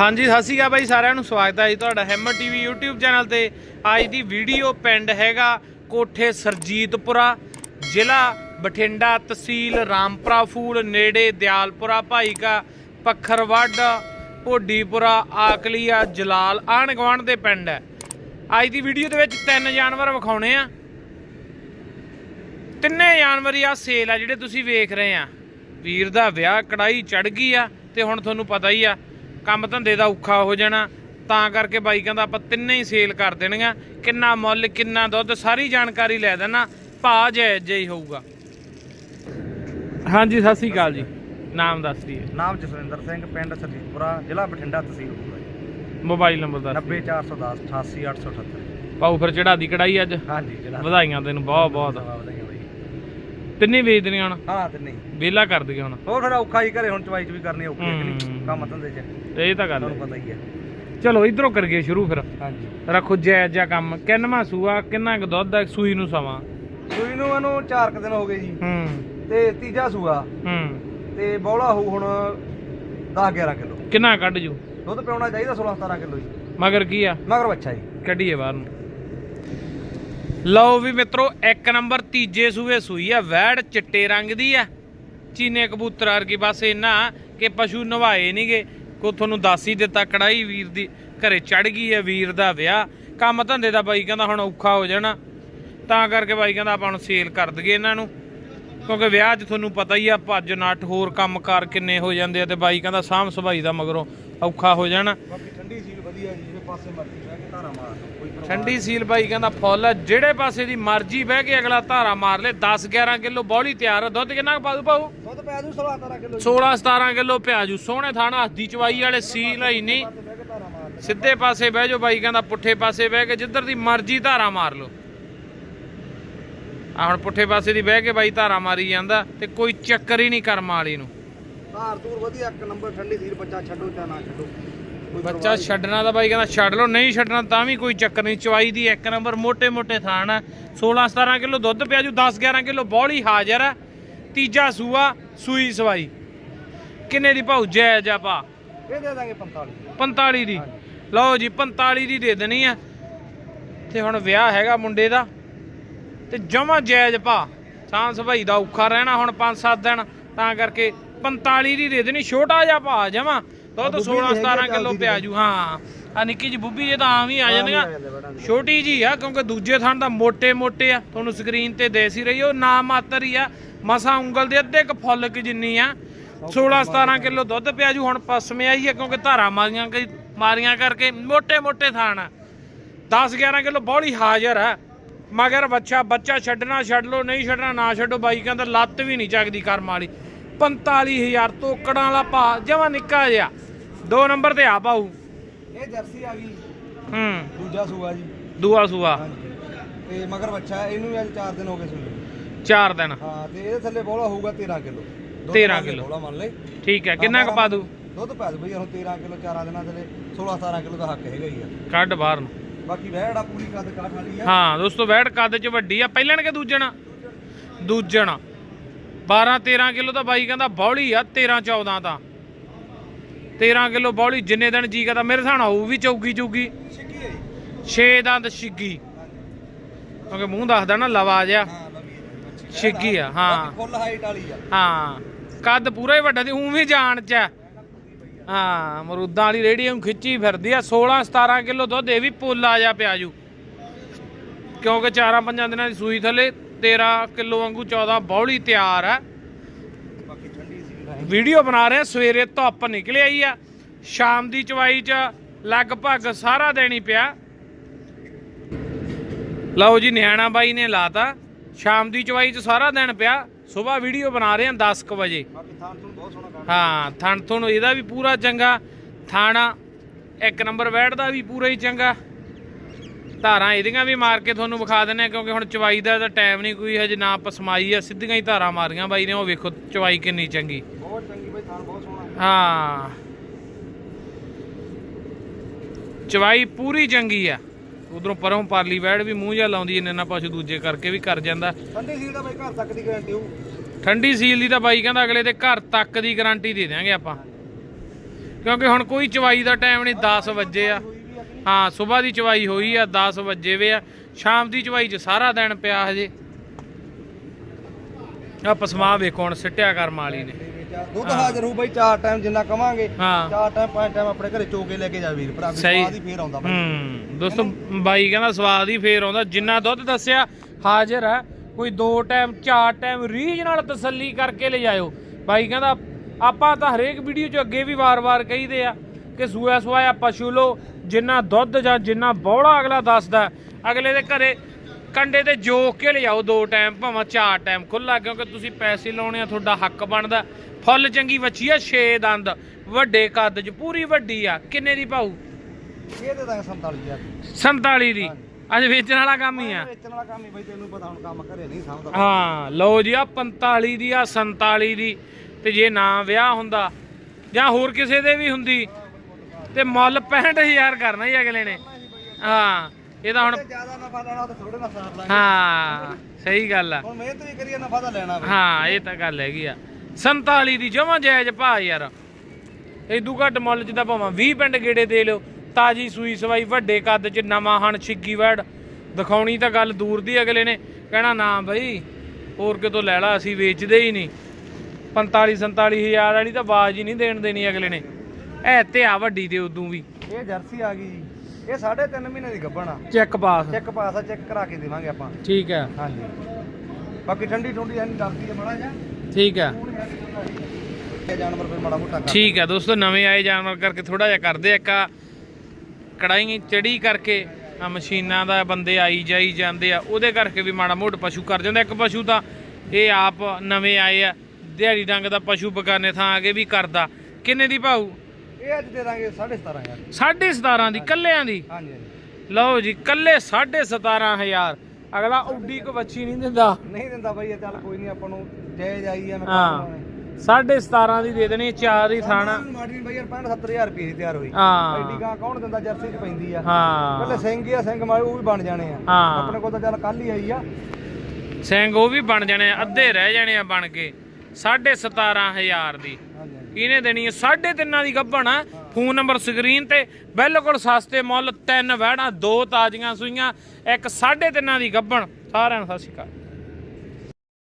ਹਾਂਜੀ, ਸਤਿ ਸ਼੍ਰੀ ਅਕਾਲ ਬਾਈ, ਸਾਰਿਆਂ ਨੂੰ ਸਵਾਗਤ ਹੈ ਜੀ ਤੁਹਾਡਾ ਹੈਮਰ ਟੀਵੀ YouTube ਚੈਨਲ ਤੇ। ਅੱਜ ਦੀ ਵੀਡੀਓ ਪਿੰਡ ਹੈਗਾ ਕੋਠੇ ਸਰਜੀਤਪੁਰਾ, ਜ਼ਿਲ੍ਹਾ ਬਠਿੰਡਾ ਤਹਿਸੀਲ ਰਾਮਪੁਰਾ ਫੂਲ, ਨੇੜੇ ਦਿਆਲਪੁਰਾ ਭਾਈਕਾ ਪੱਖਰਵੱਡ, ਭੋਡੀਪੁਰਾ, ਆਕਲੀਆ, ਜਲਾਲ ਆਣ ਗਵਾਂਡ ਦੇ ਪਿੰਡ ਹੈ। ਅੱਜ ਦੀ ਵੀਡੀਓ ਦੇ ਵਿੱਚ ਤਿੰਨ ਜਾਨਵਰ ਵਿਖਾਉਣੇ ਆ। ਤਿੰਨੇ ਜਾਨਵਰ ਹੀ ਆ, ਸੇਲ ਆ ਜਿਹੜੇ ਤੁਸੀਂ ਵੇਖ ਰਹੇ ਆ। ਵੀਰ ਦਾ ਵਿਆਹ ਕੜਾਈ ਚੜ ਗਈ ਆ ਤੇ ਹੁਣ ਤੁਹਾਨੂੰ ਪਤਾ ਹੀ ਆ ਕੰਮ ਧੰਦੇ ਦਾ ਔਖਾ ਹੋ ਜਾਣਾ ਤਾਂ ਕਰਕੇ ਬਾਈ ਕਹਿੰਦਾ ਆਪਾਂ ਤਿੰਨੇ ਹੀ ਸੇਲ ਕਰ ਦੇਣੀਆਂ। ਕਿੰਨਾ ਮੁੱਲ ਕਿੰਨਾ ਦੁੱਧ ਸਾਰੀ ਜਾਣਕਾਰੀ ਲੈ ਦੇਣਾ ਭਾ ਜਾਇਜ਼ ਜਿਹਾ ਹੀ ਹੋਊਗਾ। ਹਾਂਜੀ ਸਤਿ ਸ੍ਰੀ ਅਕਾਲ ਜੀ। ਨਾਮ ਦੱਸ ਦਈਏ। ਨਾਮ ਜਸਵਿੰਦਰ ਸਿੰਘ ਪਿੰਡ ਸਰਜੀਤਪੁਰਾ ਜ਼ਿਲ੍ਹਾ ਬਠਿੰਡਾ ਤਹਿਸੀਲ ਮੋਬਾਈਲ ਨੰਬਰ ਦੱਸ ਦਿਓ। 90410 88878 ਪਾਉ ਫਿਰ ਚੜਾ ਦੀ ਕੜਾਈ ਅੱਜ। ਹਾਂਜੀ ਵਧਾਈਆਂ ਤੈਨੂੰ ਬਹੁਤ ਬਹੁਤ ਤਿੰਨੇ ਵੇਚ ਦੇਣੀਆਂ ਹੁਣ। ਹਾਂ ਤੇ ਨਹੀਂ ਵਿਹਲਾ ਕਰ ਦਈਏ ਹੁਣ। ਹੋਰ ਫਿਰ ਔਖਾ ਹੀ ਘਰੇ ਹੁਣ ਚਵਾਈ ਚ ਵੀ ਕਰਨੀ ਔਖੀ ਹੈ ਕਿ ਹੂੰ। ਨਹੀਂ ਕੰਮ ਧੰਦੇ ਚ। ਇਹ ਤਾਂ ਗੱਲ ਤੁਹਾਨੂੰ ਹੈ। ਪਤਾ ਹੀ ਹੈ। ਚਲੋ ਇਧਰੋਂ ਕਰੀਏ ਸ਼ੁਰੂ ਫਿਰ। ਹਾਂਜੀ। ਰੱਖੋ ਜਾਇਜ਼ ਜਿਹਾ ਕੰਮ। ਕਿੰਨਵਾਂ ਸੂਆ ਕਿੰਨਾ ਕੁ ਦੁੱਧ ਹੈ ਸੂਈ ਨੂੰ ਸਮਾਂ? ਸੂਈ ਨੂੰ ਇਹਨੂੰ 4 ਕੁ ਦਿਨ ਹੋ ਗਏ ਜੀ। ਹੂੰ। ਤੇ ਤੀਜਾ ਸੂਆ। ਹੂੰ। ਤੇ ਬੌਲਾ ਹੋਊ ਹੁਣ 10 11 ਕਿਲੋ। ਕਿੰਨਾ ਕੱਢ ਜੂ? ਦੁੱਧ ਪਿਉਣਾ ਚਾਹੀਦਾ 16 17 ਕਿਲੋ ਜੀ। ਮਗਰ ਕੀ ਆ? ਮਗਰ ਬੱਚਾ ਜੀ। ਕੱਢੀਏ ਬਾਹਰ ਨੂੰ। ਲਓ ਵੀ ਮਿੱਤਰੋ, ਇੱਕ ਨੰਬਰ ਤੀਜੇ ਸੂਏ ਸੂਈ ਆ, ਵੈੜ ਚਿੱਟੇ ਰੰਗ ਦੀ ਆ। ਚੀਨੇ ਕਬੂਤਰ ਵਰਗੀ ਬਸ ਇੰਨਾ ਕਿ ਪਸ਼ੂ ਨਵਾਏ ਨਹੀਂਗੇ ਕੋ ਤੁਹਾਨੂੰ ਦੱਸ ਹੀ ਦਿੱਤਾ ਕੜਾਈ ਵੀਰ ਦੀ ਘਰੇ ਚੜ ਗਈ ਹੈ ਵੀਰ ਦਾ ਵਿਆਹ। ਕੰਮ ਧੰਦੇ ਦਾ ਬਾਈ ਕਹਿੰਦਾ ਹੁਣ ਔਖਾ ਹੋ ਜਾਣਾ। ਤਾਂ ਕਰਕੇ ਬਾਈ ਕਹਿੰਦਾ ਆਪਾਂ ਹੁਣ ਸੇਲ ਕਰ ਦਈਏ ਇਹਨਾਂ ਨੂੰ। ਕਿਉਂਕਿ ਵਿਆਹ 'ਚ ਤੁਹਾਨੂੰ ਪਤਾ ਹੀ ਆ, ਭੱਜ ਨੱਠ ਹੋਰ ਕੰਮਕਾਰ ਕਿੰਨੇ ਹੋ ਜਾਂਦੇ ਆ ਤੇ ਬਾਈ ਕਹਿੰਦਾ ਸਾਂਭ ਸਭਾਈ ਦਾ ਮਗਰੋਂ ਔਖਾ ਹੋ ਜਾਣਾ। ਬਾਕੀ ਠੰਡੀ ਸੀਲ ਵਧੀਆ ਜੀ, ਜਿਹੜੇ ਪਾਸੇ ਮਰਜ਼ੀ ਬਹਿ ਕੇ ਧਾਰਾ ਮਾਰ ਠੰਡੀ ਸੀਲ ਬਾਈ ਕਹਿੰਦਾ ਫੁੱਲ ਜਿਹੜੇ ਪਾਸੇ ਦੀ ਮਰਜ਼ੀ ਬਹਿ ਕੇ ਅਗਲਾ ਧਾਰਾ ਮਾਰ ਲੇ 10 11 ਕਿਲੋ ਬੌਲੀ ਤਿਆਰ ਆ। ਦੁੱਧ ਕਿੰਨਾ ਕੁ ਪਾਉ ਪਾਉ ਦੁੱਧ ਪੈ ਜੂ 16 17 ਕਿਲੋ 16 17 ਕਿਲੋ ਪਿਆਜੂ ਸੋਹਣੇ ਥਾਣਾ ਹੱਥ ਦੀ ਚਵਾਈ ਵਾਲੇ ਸੀਲ ਹੀ ਨਹੀਂ। ਸਿੱਧੇ ਪਾਸੇ ਬਹਿ ਜਾਓ ਬਾਈ ਕਹਿੰਦਾ ਪੁੱਠੇ ਪਾਸੇ ਬਹਿ ਕੇ ਜਿੱਧਰ ਦੀ ਮਰਜ਼ੀ ਧਾਰਾ ਮਾਰ ਲਓ। ਆ ਹੁਣ ਪੁੱਠੇ ਪਾਸੇ ਦੀ ਬਹਿ ਕੇ ਬਾਈ ਧਾਰਾ ਮਾਰੀ ਜਾਂਦਾ ਤੇ ਕੋਈ ਚੱਕਰ ਹੀ ਨਹੀਂ ਕਰਮ ਵਾਲੀ ਨੂੰ। ਧਾਰ ਧੂਰ ਵਧੀਆ ਇੱਕ ਨੰਬਰ ਠੰਡੀ ਸੀਲ ਬੱਚਾ ਛੱਡੋ ਜਾਂ ਨਾ ਛੱਡੋ। ਬੱਚਾ ਛੱਡਣਾ ਤਾਂ ਬਾਈ ਕਹਿੰਦਾ ਛੱਡ ਲਓ ਨਹੀਂ ਛੱਡਣਾ ਤਾਂ ਵੀ ਕੋਈ ਚੱਕਰ ਨਹੀਂ। ਚਵਾਈ ਦੀ ਇੱਕ ਨੰਬਰ ਮੋٹے ਮੋٹے ਥਾਣ 16 17 ਕਿਲੋ ਦੁੱਧ ਪਿਆ ਜੂ 10 11 ਕਿਲੋ ਬੌਲੀ ਹਾਜ਼ਰ ਆ। ਤੀਜਾ ਸੂਆ ਸੂਈ ਸਵਾਈ। ਕਿੰਨੇ ਦੀ ਭਾਉ? ਜਾਇਜ਼ ਆ ਪਾ ਇਹ ਦੇ ਦਾਂਗੇ 45 45 ਦੀ। ਲਓ ਜੀ 45 ਦੀ ਦੇ ਦੇਣੀ ਆ। ਤੇ ਹੁਣ ਵਿਆਹ ਹੈਗਾ ਮੁੰਡੇ ਦਾ। ਤੇ ਜਮਾ ਜੈਜ ਪਾ ਸਾਂ ਸਭਾਈ ਦਾ ਔਖਾ ਰਹਿਣਾ ਹੁਣ 5-7 ਦਿਨ। ਤਾਂ ਕਰਕੇ 45 ਦੀ ਦੇ ਦੇਣੀ ਛੋਟਾ ਜਿਹਾ ਪਾ ਜਮਾ। ਦੁੱਧ 16 17 ਕਿਲੋ ਪਿਆਜੂ ਹਾਂ। ਆ ਨਿੱਕੀ ਜੀ ਬੁੱਬੀ ਜੇ ਤਾਂ ਆਮ ਹੀ ਆ ਜਾਂਦੀਆਂ ਛੋਟੀ ਜੀ ਆ ਕਿਉਂਕਿ ਦੂਜੇ ਥਣ ਦਾ ਮੋٹے ਮੋٹے ਆ। ਤੁਹਾਨੂੰ ਸਕਰੀਨ ਤੇ ਦੇਸ ਹੀ ਰਹੀ ਉਹ ਨਾ ਮਾਤਰ ਹੀ ਆ। ਮਸਾ ਉਂਗਲ ਦੇ ਅੱਧੇ ਕ ਫੁੱਲ ਕਿ ਜਿੰਨੀ ਆ। 16 17 ਕਿਲੋ ਦੁੱਧ ਪਿਆਜੂ ਹੁਣ ਪਸਮੇ ਆਈ ਆ ਕਿਉਂਕਿ ਧਾਰਾ ਮਾਰੀਆਂ ਕਈ ਮਾਰੀਆਂ ਕਰਕੇ ਮੋٹے ਮੋٹے ਥਣ ਆ। 10 11 ਕਿਲੋ ਬੋਲੀ ਹਾਜ਼ਰ ਆ। ਮਗਰ ਬੱਚਾ ਬੱਚਾ ਛੱਡਣਾ ਛੱਡ ਲੋ ਨਹੀਂ ਛੱਡਣਾ ਨਾ ਛੱਡੋ ਬਾਈ ਕਹਿੰਦਾ ਲੱਤ ਵੀ ਨਹੀਂ ਚੱਕਦੀ ਕਰਮ ਵਾਲੀ। 45000 ਤੋਕੜਾਂ ਵਾਲਾ ਭਾ ਜਮਾ ਨਿੱਕਾ ਜਿਹਾ। ਦੋ ਨੰਬਰ ਤੇ ਆ ਪਾਉ ਇਹ ਜਰਸੀ ਆ ਗਈ। ਹੂੰ। ਦੂਜਾ ਸੂਆ ਜੀ। ਦੂਆ ਸੂਆ। ਹਾਂਜੀ। ਤੇ ਮਗਰ ਬੱਚਾ ਇਹਨੂੰ ਵੀ ਅੱਜ 4 ਦਿਨ ਹੋ ਗਏ ਸੂਏ ਚਾਰ ਦਿਨ। ਹਾਂ ਤੇ ਇਹਦੇ ਥੱਲੇ ਬੋਲਾ ਹੋਊਗਾ 13 ਕਿਲੋ। 13 ਕਿਲੋ। ਬੋਲਾ ਮੰਨ ਲੈ ਠੀਕ ਹੈ ਕਿੰਨਾ ਕੁ ਪਾ ਦੂ? ਦੁੱਧ ਪੈ ਦੂ ਬਈ ਹੁਣ 13 ਕਿਲੋ ਚਾਰਾਂ ਦਿਨਾਂ ਥੱਲੇ 16 17 ਕਿਲੋ ਦਾ ਹੱਕ ਹੈਗਾ ਹੀ ਆ। ਕੱਢ ਬਾਹਰ ਨੂੰ। ਬਾਕੀ ਵਹਿੜਾ ਪੂਰੀ ਕੱਦ ਕਾਠ ਵਾਲੀ ਆ। ਹਾਂ ਦੋਸਤੋ ਵੈੜ ਕੱਦ ਚ ਵੱਡੀ ਆ। ਪਹਿਲਣ ਕਿ ਦੂਜਣ? ਦੂਜਣ। 12 13 ਕਿਲੋ ਤਾਂ ਬਾਈ ਕਹਿੰਦਾ ਬੌਲੀ ਆ 13 14 ਤਾਂ। 13 ਕਿਲੋ ਬੌਲੀ ਜਿੰਨੇ ਦਿਨ ਜੀ ਕਰਦਾ ਮੇਰੇ ਨਾਲ ਹੋਊ ਵੀ ਚੌਗੀ ਚੌਗੀ। ਛਿੱਕੀ ਹੈ ਜੀ 6 ਦੰਦ ਛਿੱਗੀ। ਕਿਉਂਕਿ ਮੂੰਹ ਦੱਸਦਾ ਨਾ ਲਵਾ ਜਿਆ ਛਿੱਗੀ ਆ ਹਾਂ। ਫੁੱਲ ਹਾਈਟ ਵਾਲੀ ਆ। ਹਾਂ ਕੱਦ ਪੂਰਾ ਹੀ ਵੱਡਾ ਤੇ ਵੀ ਜਾਣ ਚ। ਹਾਂ ਮਰੂਦਾਂ ਵਾਲੀ ਰੇੜੀ ਨੂੰ ਖਿੱਚੀ ਫਿਰਦੀ ਆ 16 17 ਕਿਲੋ ਦੁੱਧ ਇਹ ਵੀ ਪੋਲਾ ਜਾ। ਪਿਆਜੂ ਕਿਉਂਕਿ 4-5 ਦਿਨਾਂ ਦੀ ਸੂਈ ਥੱਲੇ 13 ਕਿਲੋ ਵਾਂਗੂ 14 ਬੌਲੀ ਤਿਆਰ ਆ। ਬਾਕੀ ਠੰਡੀ ਸੀ ਵੀਡੀਓ ਬਣਾ ਰਹੇ ਸਵੇਰੇ ਧੁੱਪ ਨਿਕਲ ਆਈ ਆ। ਸ਼ਾਮ ਦੀ ਚਵਾਈ ਚ ਲਗਭਗ ਸਾਰਾ ਦਿਨ ਹੀ ਪਿਆ। ਲਓ ਜੀ ਨਿਆਣਾ ਬਾਈ ਨੇ ਲਾਤਾ। ਸ਼ਾਮ ਦੀ ਚਵਾਈ ਚ ਸਾਰਾ ਦਿਨ ਪਿਆ। ਸਵੇਰ ਵੀਡੀਓ ਬਣਾ ਰਹੇ ਆ 10 ਕੁ ਵਜੇ। ਹਾਂ ਥਣ ਥਣ ਇਹਦਾ ਵੀ ਪੂਰਾ ਚੰਗਾ। ਥਾਣਾ ਇੱਕ ਨੰਬਰ ਵੈੜ ਦਾ ਵੀ ਪੂਰਾ ਹੀ ਚੰਗਾ। ਧਾਰਾਂ ਇਹਦੀਆਂ ਵੀ ਮਾਰ ਕੇ ਤੁਹਾਨੂੰ ਵਿਖਾ ਦਿੰਨੇ ਆ ਕਿਉਂਕਿ ਹੁਣ ਚਵਾਈ ਦਾ ਤਾਂ ਟਾਈਮ ਨਹੀਂ ਕੋਈ ਹਜੇ ਨਾ ਪਸਮਾਈ ਆ ਸਿੱਧੀਆਂ ਹੀ ਧਾਰਾਂ ਮਾਰੀਆਂ ਬਾਈ ਨੇ ਉਹ ਵੇਖੋ ਚਵਾਈ ਕਿੰਨੀ ਚੰਗੀ। ਬਹੁਤ ਚੰਗੀ ਬਈ ਥਾਂ ਬਹੁਤ ਸੋਹਣਾ ਹਾਂ। ਚਵਾਈ ਪੂਰੀ ਚੰਗੀ ਆ। ਉਧਰੋਂ ਪਰੋਂ ਪਾਰਲੀ ਵੈੜ ਵੀ ਮੂੰਹ ਜਿਹਾ ਲਾਉਂਦੀ ਇੰਨੇ ਨਾ ਪਸ਼ੂ ਦੂਜੇ ਕਰਕੇ ਵੀ ਕਰ ਜਾਂਦਾ। ਠੰਡੀ ਸੀ ਦਾ ਬਈ ਘਰ ਤੱਕ ਦੀ ਗਾਰੰਟੀ ਹੋਊ। ਠੰਡੀ ਸੀਲ ਦੀ ਤਾਂ ਬਾਈ ਕਹਿੰਦਾ ਅਗਲੇ ਦੇ ਘਰ ਤੱਕ ਦੀ ਗਾਰੰਟੀ ਦੇ ਦਿਆਂਗੇ ਆਪਾਂ। ਕਿਉਂਕਿ ਹੁਣ ਕੋਈ ਚਵਾਈ ਦਾ ਟਾਈਮ ਨਹੀਂ 10 ਵਜੇ ਆ? ਹਾਂ ਸਵੇਰ ਦੀ ਚਵਾਈ ਹੋਈ ਆ 10 ਵਜੇ ਵੇ ਆ। ਸ਼ਾਮ ਦੀ ਚਵਾਈ 'ਚ ਸਾਰਾ ਦਿਨ ਪਿਆ ਹਜੇ। ਆ ਪਸਮਾ ਵੇਖੋ ਹੁਣ ਸਿੱਟਿਆ ਕਰਮ ਵਾਲੀ ਨੇ। ਆ। ਦੁੱਧ ਹਾਜ਼ਰ ਹੋਊ ਬਾਈ ਚਾਰ ਟਾਈਮ ਜਿੰਨਾ ਕਵਾਂਗੇ ਹਾਂ। ਚਾਰ ਟਾਈਮ ਪੰਜ ਟਾਈਮ ਆਪਣੇ ਘਰੇ ਚੋਕੇ ਲੈ ਕੇ ਜਾ ਵੀਰ ਭਰਾ। ਸਵਾਦ ਹੀ ਫੇਰ ਆਉਂਦਾ ਹੂੰ ਦੋਸਤੋ ਬਾਈ ਕਹਿੰਦਾ ਸਵਾਦ ਹੀ ਫੇਰ ਆਉਂਦਾ ਜਿੰਨਾ ਦੁੱਧ ਦੱਸਿਆ ਹਾਜ਼ਰ ਹੈ ਕੋਈ ਦੋ ਟਾਈਮ ਚਾਰ ਟਾਈਮ ਰੀਝ ਨਾਲ ਤਸੱਲੀ ਕਰਕੇ ਲੈ ਜਾਇਓ। ਬਾਈ ਕਹਿੰਦਾ ਆਪਾਂ ਤਾਂ ਹਰੇਕ ਵੀਡੀਓ 'ਚ ਅੱਗੇ ਵੀ ਵਾਰ-ਵਾਰ ਕਹੀਦੇ ਆ ਕਿ ਸੂਆ ਸਵਾਇਆ ਪਸ਼ੂ ਲੋ ਜਿੰਨਾ ਦੁੱਧ ਜਾਂ ਜਿੰਨਾ ਬੌੜਾ ਅਗਲਾ ਦੱਸਦਾ ਅਗਲੇ ਦੇ ਘਰੇ ਕੰਡੇ ਤੇ ਜੋਕ ਕੇ ਲਿਜਾਓ ਦੋ ਟਾਈਮ ਭਾਵੇਂ ਚਾਰ ਟਾਈਮ ਖੁੱਲਾ ਕਿਉਂਕਿ ਤੁਸੀਂ ਪੈਸੇ ਲਾਉਣੇ ਆ ਤੁਹਾਡਾ ਹੱਕ ਬਣਦਾ। ਫੁੱਲ ਚੰਗੀ ਵੱਛੀ ਆ 6 ਦੰਦ ਵੱਡੇ ਕੱਦ 'ਚ ਪੂਰੀ ਵੱਡੀ ਆ। ਕਿੰਨੇ ਦੀ ਪਾਉ ਇਹ ਦੇ ਦਾਂਗੇ 47000 47 ਦੀ। ਅੱਜ ਵੇਚਣ ਵਾਲਾ ਕੰਮ ਹੀ ਆ। ਵੇਚਣ ਵਾਲਾ ਕੰਮ ਹੀ ਬਾਈ ਤੈਨੂੰ ਪਤਾ ਹੁਣ ਕੰਮ ਘਰੇ ਨਹੀਂ ਸਮਝਦਾ ਹਾਂ ਲਓ ਜੀ ਆ 45 ਦੀ ਆ 47 ਦੀ ਤੇ ਜੇ ਨਾ ਵਿਆਹ ਹੁੰਦਾ ਜਾਂ ਹੋਰ ਕਿਸੇ ਦੇ ਵੀ ਹੁੰਦੀ ਤੇ ਮੁੱਲ 65000 ਕਰਨਾ ਹੀ ਅਗਲੇ ਨੇ। ਹਾਂ ਇਹ ਤਾਂ ਹੁਣ ਜ਼ਿਆਦਾ ਨਫਾ ਲੈਣਾ ਤਾਂ ਥੋੜੇ ਨਾ ਸਾਰ ਲਾਂਗੇ। ਹਾਂ ਸਹੀ ਗੱਲ ਆ। ਹੁਣ ਮਿਹਨਤ ਵੀ ਕਰੀਏ ਨਫਾ ਤਾਂ ਲੈਣਾ ਹਾਂ ਇਹ ਤਾਂ ਗੱਲ ਹੈਗੀ ਆ। 47 ਦੀ ਜਮਾ ਜਾਇਜ਼ ਭਾ ਯਾਰ। ਇਦੂ ਘੱਟ ਮੁੱਲ ਚ ਤਾਂ ਭਾਵੇਂ 20 ਪਿੰਡ ਗੇੜੇ ਦੇ ਲਿਓ ਤਾਜੀ ਸੂਈ ਸਵਾਈ ਵੱਡੇ ਕੱਦ ਚ ਨਵਾਂ ਹਣ ਛਿੱਗੀ ਵੜ। ਦਿਖਾਉਣੀ ਤਾਂ ਗੱਲ ਦੂਰ ਦੀ ਅਗਲੇ ਨੇ। ਕਹਿਣਾ ਨਾ ਬਈ ਹੋਰ ਕਿਤੋਂ ਲੈ ਲਾ ਅਸੀਂ ਵੇਚਦੇ ਹੀ ਨਹੀਂ। 45 47 ਹਜ਼ਾਰ ਵਾਲੀ ਤਾਂ ਬਾਜ਼ ਹੀ ਨਹੀਂ ਦੇਣ ਦੇਣੀ ਅਗਲੇ ਨੇ। ਐ ਤੇ ਆ ਵੱਡੀ ਦੇ ਉਦੋਂ ਵੀ। ਇਹ ਜਰਸੀ ਆ ਗਈ ਜੀ। ਇਹ 3.5 ਮਹੀਨੇ ਦੀ ਗੱਭਣ ਆ। ਚੈੱਕ ਪਾਸ ਚੈੱਕ ਪਾਸ ਆ ਚੈੱਕ ਕਰਾ ਕੇ ਦੇਵਾਂਗੇ ਆਪਾਂ। ਠੀਕ ਹੈ ਹਾਂਜੀ। ਬਾਕੀ ਠੰਡੀ ਠੰਡੀ ਐਨੀ ਡਰਦੀ ਹੈ ਮਾੜਾ ਜਿਹਾ। ਠੀਕ ਹੈ ਜਾਨਵਰ ਫਿਰ ਮਾੜਾ ਮੋਟਾ ਕਰ ਠੀਕ ਹੈ ਦੋਸਤੋ ਨਵੇਂ ਆਏ ਜਾਨਵਰ ਕਰਕੇ ਥੋੜਾ ਜਿਹਾ ਕਰਦੇ ਆ। ਇੱਕ ਆਹ ਕੜਾਈ ਚੜੀ ਕਰਕੇ ਆ ਮਸ਼ੀਨਾਂ ਦਾ ਬੰਦੇ ਆਈ ਜਾਈ ਜਾਂਦੇ ਆ। ਉਹਦੇ ਕਰਕੇ ਵੀ ਮਾੜਾ ਮੋਟ ਪਸ਼ੂ ਕਰ ਜਾਂਦਾ ਇੱਕ ਪਸ਼ੂ ਤਾਂ ਇਹ ਆਪ ਨਵੇਂ ਆਏ ਆ। ਦਿਹਾੜੀ ਡੰਗ ਦਾ ਪਸ਼ੂ ਬਗਾਨੇ ਥਾਂ ਆ ਕੇ ਵੀ ਕਰਦਾ। ਕਿੰਨੇ ਦੀ ਭਾਊ? ਇਹ ਅੱਜ ਦੇ ਦਾਂਗੇ 17500 17.5 ਦੀ ਕੱਲਿਆਂ ਦੀ? ਹਾਂਜੀ ਲਓ ਜੀ ਕੱਲੇ 17500 ਅਗਲਾ ਉੱਡੀ ਕੋ ਬੱਚੀ ਨਹੀਂ ਦਿੰਦਾ। ਨਹੀਂ ਦਿੰਦਾ ਬਾਈ ਇਹ ਚੱਲ ਕੋਈ ਨਹੀਂ ਆਪਾਂ ਨੂੰ ਜਾਇਜ਼ ਆਈ ਐ ਮੈਂ ਹਾਂ। 17.5 ਦੀ ਦੇ ਦੇਣੀ ਚਾਰ ਹੀ ਥਾਣਾ। ਮਾਡਲ ਬਾਈ ਯਾਰ 65 70000 ਰੁਪਏ ਦੀ ਤਿਆਰ ਹੋਈ। ਹਾਂ। ਐਡੀ ਗਾਂ ਕੌਣ ਦਿੰਦਾ ਜਰਸੀ ਚ ਪੈਂਦੀ ਆ। ਹਾਂ। ਪਹਿਲੇ ਸਿੰਘ ਆ ਸਿੰਘ ਮਾਰੇ ਉਹ ਵੀ ਬਣ ਜਾਣੇ ਆ। ਆਪਣੇ ਕੋਲ ਤਾਂ ਚੱਲ ਕੱਲ ਹੀ ਆਈ ਆ। ਸਿੰਘ ਉਹ ਵੀ ਬਣ ਜਾਣੇ ਆ, ਅੱਧੇ ਰਹਿ ਜਾਣੇ ਆ ਬਣ ਕੇ। 17500 ਦੀ। ਹਾਂਜੀ। ਕਿਹਨੇ ਦੇਣੀ ਹੈ? ਸਾਢੇ ਤਿੰਨਾਂ ਦੀ ਗੱਭਣ ਆ। ਫੋਨ ਨੰਬਰ ਸਕਰੀਨ ਤੇ। ਬਿਲਕੁਲ ਸਸਤੇ ਮੁੱਲ, ਤਿੰਨ ਵਹਿਣਾ ਦੋ ਤਾਜ਼ੀਆਂ ਸੂਈਆਂ, ਇੱਕ ਸਾਢੇ ਤਿੰਨਾਂ ਦੀ ਗੱਭਣ। ਸਾਰਿਆਂ ਨੂੰ ਸਤਿ ਸ਼੍ਰੀ ਅਕਾਲ।